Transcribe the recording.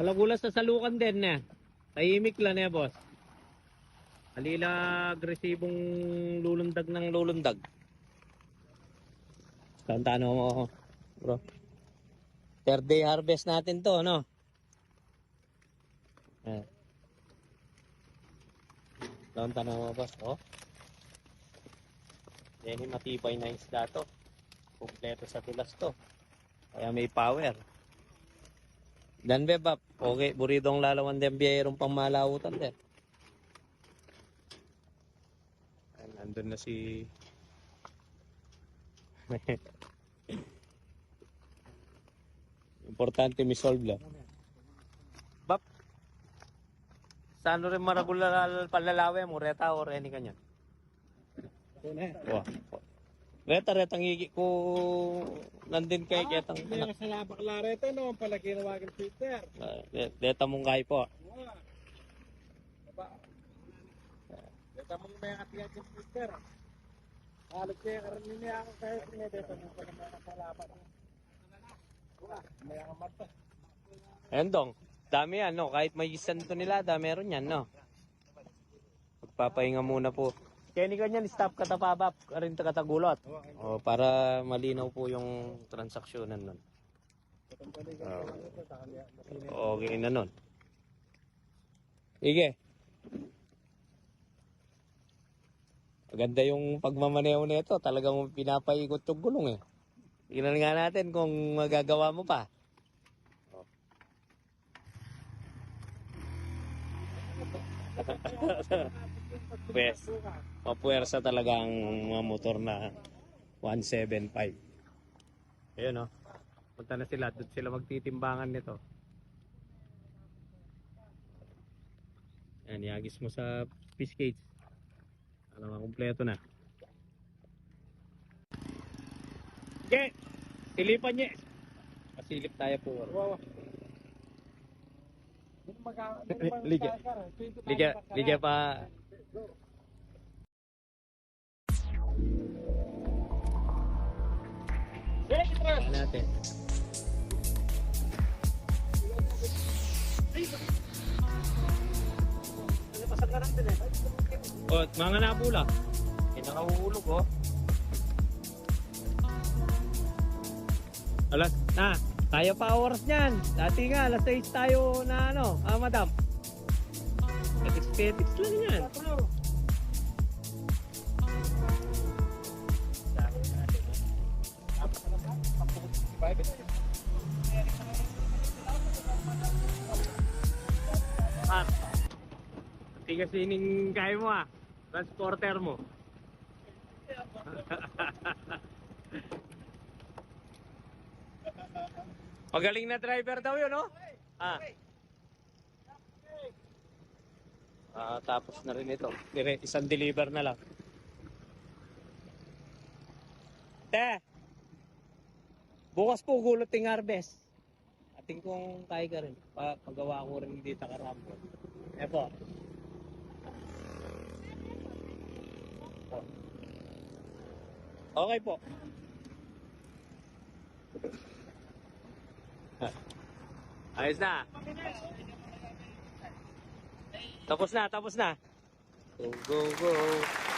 Malagulas sa salukan din na. Tahimik lang eh, boss. Alila agresibong lulundag ng lulundag. Tantano mo ako, bro. Third day harvest natin to, no? Eh. Tantano mo, boss. Oh. Yung matibay na isda to. Kompleto sa tulas to. Kaya may power. Dan bebap. Okay, buridong lalawan din biyerong pangmalawutan din. Ayan, Nandun na si... Importante may solve lang. Bap. Saan rin maragulal palalawe mo? Reta o reni kanyan? Wah. Reta, reta ngigi ko nandin kay ketang Hindi anak. ka sa labaklarete no, pala ginawagan Peter. Uh, Reta mong kay po. Diba? Dito mong may katiyan si Peter. Halos kaya karoon niya ako kahit hindi dito mong pala may nakalaban. Wala, may akamat pa. Ayan dong. Dami yan, no? Kahit may santo nila, dami meron yan, no? Magpapahinga muna po. Kenny kanyan, stop katapabap, rin katagulot. O, para malinaw po yung transaksyonan nun. Oh. Okay na nun. Sige. Maganda yung pagmamaneho nito. Talagang pinapaikot yung gulong eh. Tingnan nga natin kung magagawa mo pa. Best. Mapuwersa talaga ang mga motor na 175. Ayun oh. Punta na sila. Doon sila magtitimbangan nito. Yan, iagis mo sa fish cage. Ano nga, kumpleto na. Okay. Silipan niya. Pasilip tayo po. Wow. Liga. Liga, magkakaroon. Pa. Ano natin? Oh, mga nabula. May nakahulog oh. Alas na, tayo pa oras niyan. Dati nga, alas 6 tayo na ano, ah madam. Petiks-petiks lang yan. Ah, tigas ining kaya mo ah. Transporter mo. Magaling na driver daw yun, no? Ah. Ah, tapos na rin ito. Dire, isang deliver na lang. Te! Bukas po gulot ting harvest. Ating kong kaya ka rin. Pa, pagawa ko rin dito karambo. Eh po. Po. Okay po. Ayos na. Tapos na, tapos na. Go, go, go.